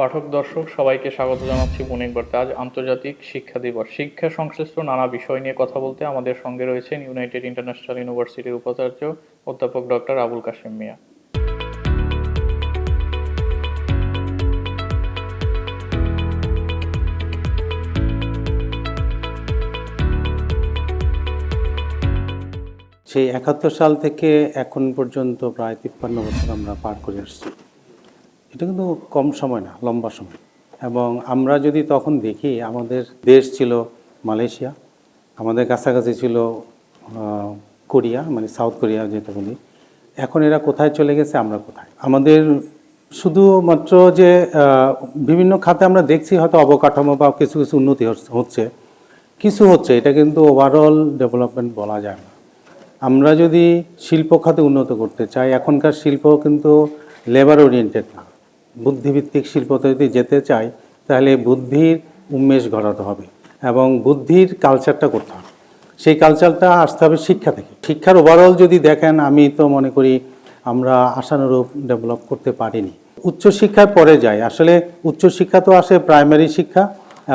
পাঠক, দর্শক, সবাইকে স্বাগত জানাচ্ছি বণিক বার্তা। আজ আন্তর্জাতিক শিক্ষা দিবস। শিক্ষা সংশ্লিষ্ট নানা বিষয় নিয়ে কথা বলতে আমাদের সঙ্গে রয়েছেন ইউনাইটেড ইন্টারন্যাশনাল ইউনিভার্সিটির উপাচার্য অধ্যাপক ডক্টর আবুল কাশেম মিয়া। সেই একাত্তর সাল থেকে এখন পর্যন্ত প্রায় তিপ্পান্ন বছর আমরা পার করে আসছি। এটা কিন্তু কম সময় না, লম্বা সময়। এবং আমরা যদি তখন দেখি, আমাদের দেশ ছিল মালয়েশিয়া, আমাদের কাছাকাছি ছিল কোরিয়া মানে সাউথ কোরিয়া যেটা বলি। এখন এরা কোথায় চলে গেছে, আমরা কোথায়? আমাদের শুধুমাত্র যে বিভিন্ন খাতে আমরা দেখছি হয়তো অবকাঠামো বা কিছু কিছু উন্নতি হচ্ছে- কিছু হচ্ছে, এটা কিন্তু ওভারঅল ডেভেলপমেন্ট বলা যায় না। আমরা যদি শিল্প খাতে উন্নত করতে চাই, এখনকার শিল্প কিন্তু লেবার ওরিয়েন্টেড না। বুদ্ধিভিত্তিক শিল্পতে যদি যেতে চাই তাহলে বুদ্ধির উন্মেষ ঘটাতে হবে এবং বুদ্ধির কালচারটা করতে হবে। সেই কালচারটা আসতে হবে শিক্ষা থেকে। শিক্ষার ওভারঅল যদি দেখেন আমি তো মনে করি আমরা আশানুরূপ ডেভেলপ করতে পারিনি। উচ্চশিক্ষায় পরে যাই আসলে উচ্চশিক্ষা তো আসে প্রাইমারি শিক্ষা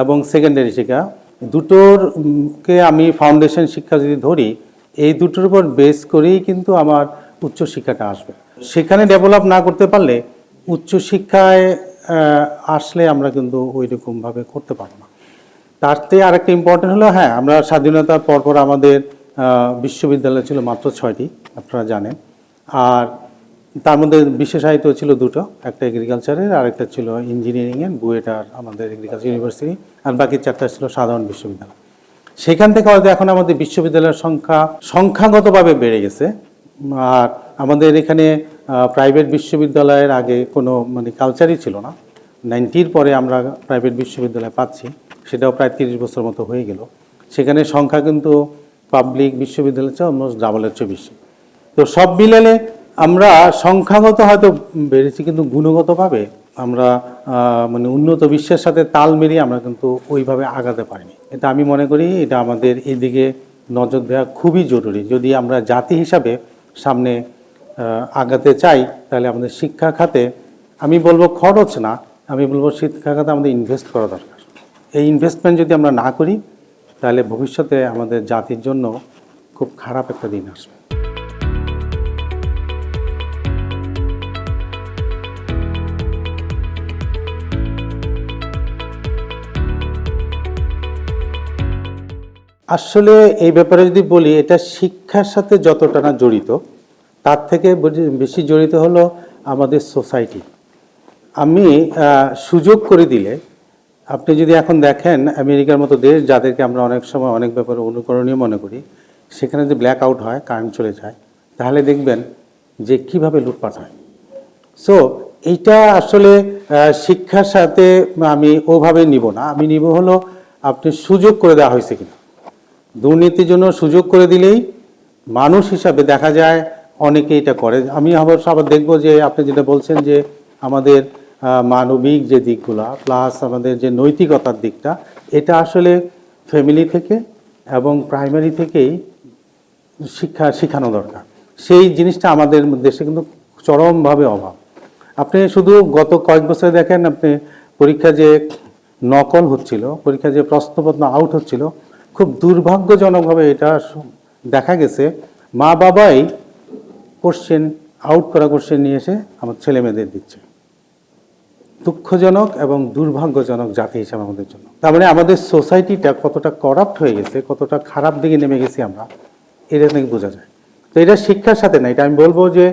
এবং সেকেন্ডারি শিক্ষা। দুটোর উম, কে আমি ফাউন্ডেশন শিক্ষা যদি ধরি এই দুটোর উপর বেস করেই কিন্তু আমার উচ্চশিক্ষাটা আসবে। সেখানে ডেভেলপ না করতে পারলে উচ্চশিক্ষায় আসলে আমরা কিন্তু ওই রকমভাবে করতে পারব না। তার থেকে আরেকটা ইম্পর্টেন্ট হলো হ্যাঁ আমরা স্বাধীনতার পরপর আমাদের বিশ্ববিদ্যালয় ছিল মাত্র ছয়টি, আপনারা জানেন। আর তার মধ্যে বিশেষায়িত ছিল দুটো, একটা এগ্রিকালচারের আর একটা ছিল ইঞ্জিনিয়ারিংয়ের বুয়েটার আমাদের এগ্রিকালচার ইউনিভার্সিটি আর বাকি চারটা ছিল সাধারণ বিশ্ববিদ্যালয়। সেখান থেকে হয়তো এখন আমাদের বিশ্ববিদ্যালয়ের সংখ্যা সংখ্যাগতভাবে বেড়ে গেছে। আর আমাদের এখানে প্রাইভেট বিশ্ববিদ্যালয়ের আগে কোনো মানে কালচারই ছিল না। নাইনটির পরে আমরা প্রাইভেট বিশ্ববিদ্যালয় পাচ্ছি, সেটাও প্রায় তিরিশ বছর মতো হয়ে গেল। সেখানে সংখ্যা কিন্তু পাবলিক বিশ্ববিদ্যালয়ের চেয়ে অলমোস্ট ডাবলের চেয়ে বেশি। তো সব মিলালে আমরা সংখ্যাগত হয়তো বেড়েছি, কিন্তু গুণগতভাবে আমরা মানে উন্নত বিশ্বের সাথে তাল মিলিয়ে আমরা কিন্তু ওইভাবে আগাতে পারিনি। এটা আমি মনে করি এটা আমাদের এদিকে নজর দেওয়া খুবই জরুরি। যদি আমরা জাতি হিসাবে সামনে আগাতে চাই, তাহলে আমাদের শিক্ষা খাতে আমি বলব খরচ না, আমি বলব শিক্ষা খাতে আমাদের ইনভেস্ট করা দরকার। এই ইনভেস্টমেন্ট যদি আমরা না করি, তাহলে ভবিষ্যতে আমাদের জাতির জন্য খুব খারাপ একটা দিন আসবে। আসলে এই ব্যাপারে যদি বলি, এটা শিক্ষার সাথে যতটা না জড়িত তার থেকে বেশি জড়িত হলো আমাদের সোসাইটি। আমি সুযোগ করে দিলে, আপনি যদি এখন দেখেন আমেরিকার মতো দেশ যাদেরকে আমরা অনেক সময় অনেক ব্যাপারে অনুকরণীয় মনে করি, সেখানে যদি ব্ল্যাক আউট হয় কারেন্ট চলে যায়, তাহলে দেখবেন যে কীভাবে লুটপাট হয়। সো এইটা আসলে শিক্ষার সাথে আমি ওভাবে নিব না। আমি নিব হলো আপনি সুযোগ করে দেওয়া হয়েছে কিনা। দুর্নীতির জন্য সুযোগ করে দিলেই মানুষ হিসাবে দেখা যায় অনেকে এটা করে। আমি আবার আবার দেখব যে আপনি যেটা বলছেন যে আমাদের মানবিক যে দিকগুলা প্লাস আমাদের যে নৈতিকতার দিকটা, এটা আসলে ফ্যামিলি থেকে এবং প্রাইমারি থেকেই শিক্ষা, শেখানো দরকার। সেই জিনিসটা আমাদের দেশে কিন্তু চরমভাবে অভাব। আপনি শুধু গত কয়েক বছরে দেখেন আপনি পরীক্ষা যে নকল হচ্ছিল, পরীক্ষা যে প্রশ্নপত্র আউট হচ্ছিল, খুব দুর্ভাগ্যজনকভাবে এটা দেখা গেছে মা বাবাই কোশ্চেন আউট করা কোশ্চেন নিয়ে এসে আমার ছেলে মেয়েদের দিচ্ছে। দুঃখজনক এবং দুর্ভাগ্যজনক জাতি হিসাবে আমাদের জন্য। তার মানে আমাদের সোসাইটিটা কতটা করাপ্ট হয়ে গেছে, কতটা খারাপ দিকে নেমে গেছি আমরা, এটা থেকে বোঝা যায়। তো এটা শিক্ষার সাথে না, এটা আমি বলব যে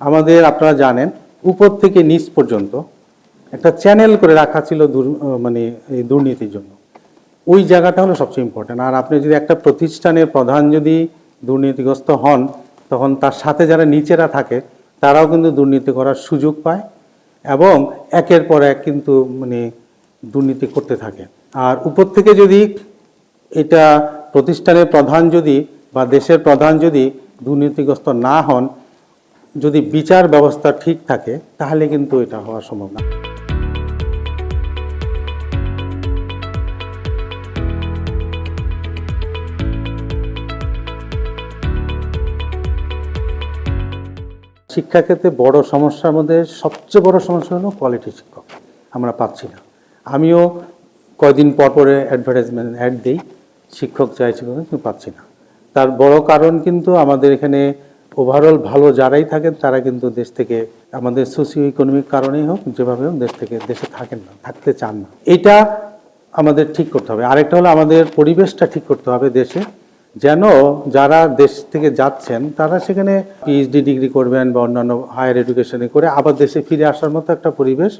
আমাদের আপনারা জানেন, উপর থেকে নিচ পর্যন্ত একটা চ্যানেল করে রাখা ছিল মানে এই দুর্নীতির জন্য। ওই জায়গাটা হলো সবচেয়ে ইম্পর্টেন্ট আর আপনি যদি একটা প্রতিষ্ঠানের প্রধান যদি দুর্নীতিগ্রস্ত হন তখন তার সাথে যারা নিচেরা থাকে, তারাও কিন্তু দুর্নীতি করার সুযোগ পায় এবং একের পর এক কিন্তু মানে দুর্নীতি করতে থাকে। আর উপর থেকে যদি এটা প্রতিষ্ঠানের প্রধান যদি বা দেশের প্রধান যদি দুর্নীতিগ্রস্ত না হন, যদি বিচার ব্যবস্থা ঠিক থাকে, তাহলে কিন্তু এটা হওয়া সম্ভব না। শিক্ষাক্ষেত্রে বড় সমস্যার মধ্যে সবচেয়ে বড় সমস্যা হলো কোয়ালিটি শিক্ষক। আমরা পাচ্ছি না। আমিও কয়দিন পর পরে অ্যাডভার্টাইজমেন্ট অ্যাড দিই, শিক্ষক চাইছি কিন্তু পাচ্ছি না। তার বড় কারণ কিন্তু আমাদের এখানে ওভারঅল ভালো যারাই থাকেন, তারা কিন্তু দেশ থেকে, আমাদের সোসিও ইকোনমিক কারণেই হোক, যেভাবে হোক দেশ থেকে, দেশে থাকেন না, থাকতে চান না। এটা আমাদের ঠিক করতে হবে। আরেকটা হলো আমাদের পরিবেশটা ঠিক করতে হবে দেশে। যেন যারা দেশ থেকে যাচ্ছেন, তারা সেখানে পিএইচডি ডিগ্রি করবেন বা অন্যান্য হায়ার এডুকেশনে করে আবার দেশে ফিরে আসার মতো একটা পরিবেশ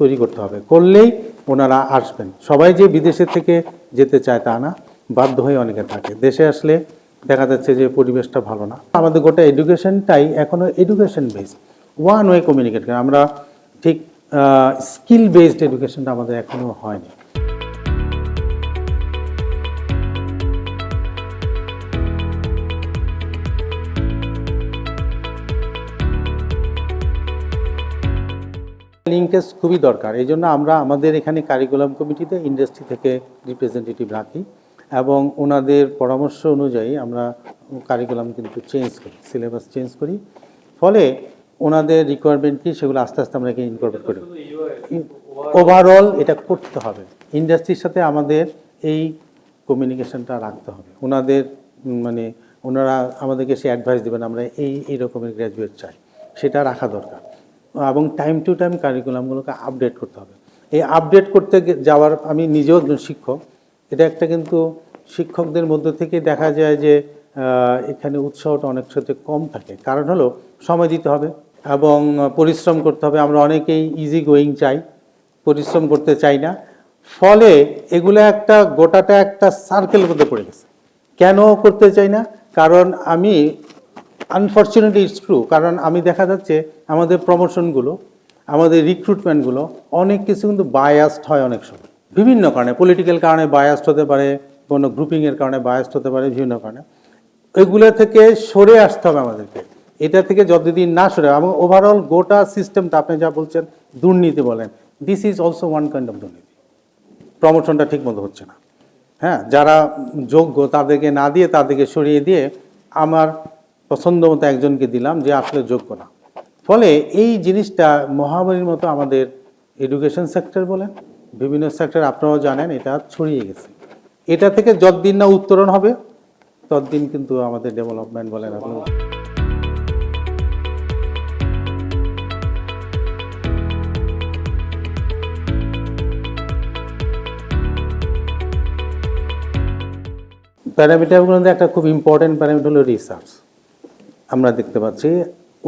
তৈরি করতে হবে। করলেই ওনারা আসবেন। সবাই যে বিদেশে থেকে যেতে চায় তা না, বাধ্য হয়ে অনেকে থাকে। দেশে আসলে দেখা যাচ্ছে যে পরিবেশটা ভালো না। আমাদের গোটা এডুকেশনটাই এখনও education based one way communicate আমরা ঠিক স্কিল বেসড এডুকেশনটা আমাদের এখনও হয়নি। লিঙ্কেজ খুবই দরকার। এই জন্য আমরা আমাদের এখানে কারিকুলাম কমিটিতে ইন্ডাস্ট্রি থেকে রিপ্রেজেন্টেটিভ রাখি এবং ওনাদের পরামর্শ অনুযায়ী আমরা কারিকুলাম কিন্তু চেঞ্জ করি সিলেবাস চেঞ্জ করি। ফলে ওনাদের রিকোয়ারমেন্ট কি সেগুলো আস্তে আস্তে আমরা এখানে ইনকর্পোরেট করি। ওভারঅল এটা করতে হবে। ইন্ডাস্ট্রির সাথে আমাদের এই কমিউনিকেশনটা রাখতে হবে। ওনাদের মানে ওনারা আমাদেরকে সে অ্যাডভাইস দেবেন, আমরা এই এই রকমের গ্র্যাজুয়েট চাই। সেটা রাখা দরকার। এবং টাইম টু টাইম কারিকুলামগুলোকে আপডেট করতে হবে। এই আপডেট করতে যাওয়ার আমি নিজেও একজন শিক্ষক। এটা একটা কিন্তু শিক্ষকদের মধ্য থেকে দেখা যায় যে এখানে উৎসাহটা অনেক সাথে কম থাকে। কারণ হলো সময় দিতে হবে এবং পরিশ্রম করতে হবে। আমরা অনেকেই ইজি গোয়িং চাই, পরিশ্রম করতে চাই না। ফলে এগুলো একটা, গোটাটা একটা সার্কেল মধ্যে পড়ে গেছে। কেন করতে চাই না? কারণ আমি আনফর্চুনেটলি ইটস ট্রু কারণ আমি দেখা যাচ্ছে আমাদের প্রমোশনগুলো আমাদের রিক্রুটমেন্টগুলো অনেক কিছু কিন্তু বায়াসড হয় অনেক সময়। বিভিন্ন কারণে পলিটিক্যাল কারণে বায়াসড হতে পারে, কোনো গ্রুপিংয়ের কারণে বায়াসড হতে পারে, বিভিন্ন কারণে। এগুলো থেকে সরে আসতে হবে আমাদেরকে। এটা থেকে যতদিন না সরে, এবং ওভারঅল গোটা সিস্টেমটা আপনি যা বলছেন, দুর্নীতি বলেন this is also one kind of দুর্নীতি। প্রমোশনটা ঠিক মতো হচ্ছে না। হ্যাঁ যারা যোগ্য, তাদেরকে না দিয়ে, তাদেরকে সরিয়ে দিয়ে, আমার পছন্দ মতো একজনকে দিলাম যে আসলে যোগ্য না। ফলে এই জিনিসটা মহামারীর মতো আমাদের এডুকেশন সেক্টর বলেন, বিভিন্ন সেক্টর আপনারাও জানেন এটা ছড়িয়ে গেছে। এটা থেকে যতদিন না উত্তরণ হবে, ততদিন কিন্তু আমাদের ডেভেলপমেন্ট বলেন আপনি। প্যারামিটারগুলোর মধ্যে একটা খুব ইম্পর্টেন্ট প্যারামিটার হলো রিসার্চ আমরা দেখতে পাচ্ছি।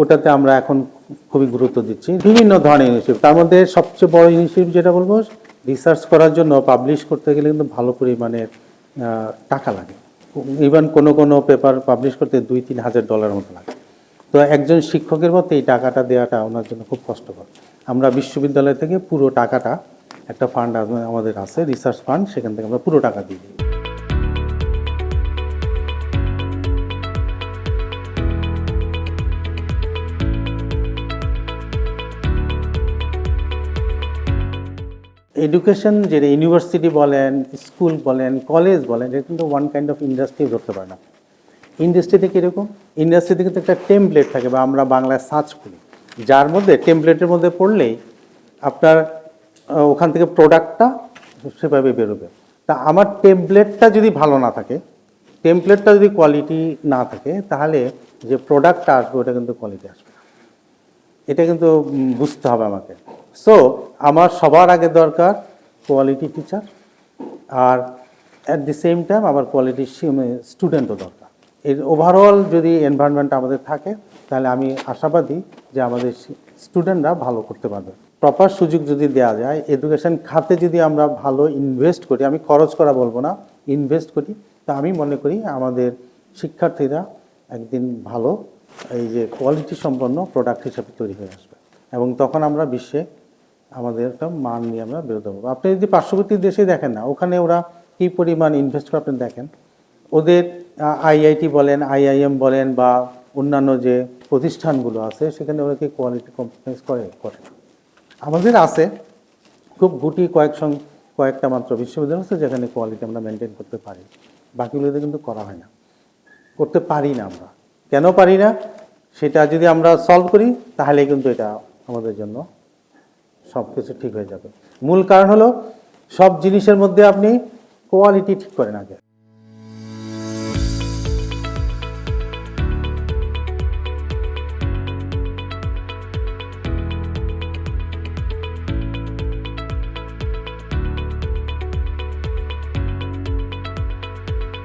ওটাতে আমরা এখন খুবই গুরুত্ব দিচ্ছি। বিভিন্ন ধরনের ইনিশিয়েটিভ তার মধ্যে সবচেয়ে বড় ইনিশিয়েটিভ যেটা বলব রিসার্চ করার জন্য পাবলিশ করতে গেলে কিন্তু ভালো পরিমাণের টাকা লাগে। ইভেন কোনো কোনো পেপার পাবলিশ করতে দুই, তিন হাজার ডলার মতো লাগে। তো একজন শিক্ষকের মতো এই টাকাটা দেওয়াটা ওনার জন্য খুব কষ্টকর। আমরা বিশ্ববিদ্যালয় থেকে পুরো টাকাটা একটা ফান্ড আমাদের আছে রিসার্চ ফান্ড সেখান থেকে আমরা পুরো টাকা দিয়ে দিই। এডুকেশন যেটা ইউনিভার্সিটি বলেন স্কুল বলেন কলেজ বলেন, এটা কিন্তু ওয়ান কাইন্ড অফ ইন্ডাস্ট্রি ধরতে পারে না। ইন্ডাস্ট্রিতে কীরকম? ইন্ডাস্ট্রিতে কিন্তু একটা টেমপ্লেট থাকে বা আমরা বাংলায় সার্চ করি। যার মধ্যে টেমপ্লেটের মধ্যে পড়লেই আপনার ওখান থেকে প্রোডাক্টটা সেভাবে বেরোবে। তা আমার টেমপ্লেটটা যদি ভালো না থাকে টেমপ্লেটটা যদি কোয়ালিটি না থাকে, তাহলে যে প্রোডাক্টটা আসবে, ওটা কিন্তু কোয়ালিটি আসবে। এটা কিন্তু বুঝতে হবে আমাকে। সো আমার সবার আগে দরকার কোয়ালিটি টিচার আর অ্যাট দি সেম টাইম আমার কোয়ালিটি স্টুডেন্টও দরকার। এর ওভারঅল যদি এনভায়রনমেন্ট আমাদের থাকে, তাহলে আমি আশাবাদী যে আমাদের স্টুডেন্টরা ভালো করতে পারবে। প্রপার সুযোগ যদি দেওয়া যায় এডুকেশন খাতে যদি আমরা ভালো ইনভেস্ট করি, আমি খরচ করা বলব না ইনভেস্ট করি, তা আমি মনে করি আমাদের শিক্ষার্থীরা একদিন ভালো এই যে কোয়ালিটি সম্পন্ন প্রোডাক্ট হিসাবে তৈরি হয়ে আসবে। এবং তখন আমরা বিশ্বে আমাদের একটা মান নিয়ে আমরা বেরোতে পারব। আপনি যদি পার্শ্ববর্তী দেশে দেখেন না, ওখানে ওরা কী পরিমাণ ইনভেস্ট করে আপনি দেখেন? ওদের আইআইটি বলেন আইআইএম বলেন বা অন্যান্য যে প্রতিষ্ঠানগুলো আছে, সেখানে ওরা কি কোয়ালিটি কম্প্রোমাইজ করে করে আমাদের আছে খুব গুটি কয়েক সং, কয়েকটা মাত্র বিশ্ববিদ্যালয় আছে যেখানে কোয়ালিটি আমরা মেনটেন করতে পারি। বাকিগুলোতে কিন্তু করা হয় না। করতে পারি না আমরা। কেন পারি না? সেটা যদি আমরা সলভ করি, তাহলে কিন্তু এটা আমাদের জন্য সব কিছু ঠিক হয়ে যাবে। মূল কারণ হলো, সব জিনিসের মধ্যে আপনি কোয়ালিটি ঠিক করেন আগে।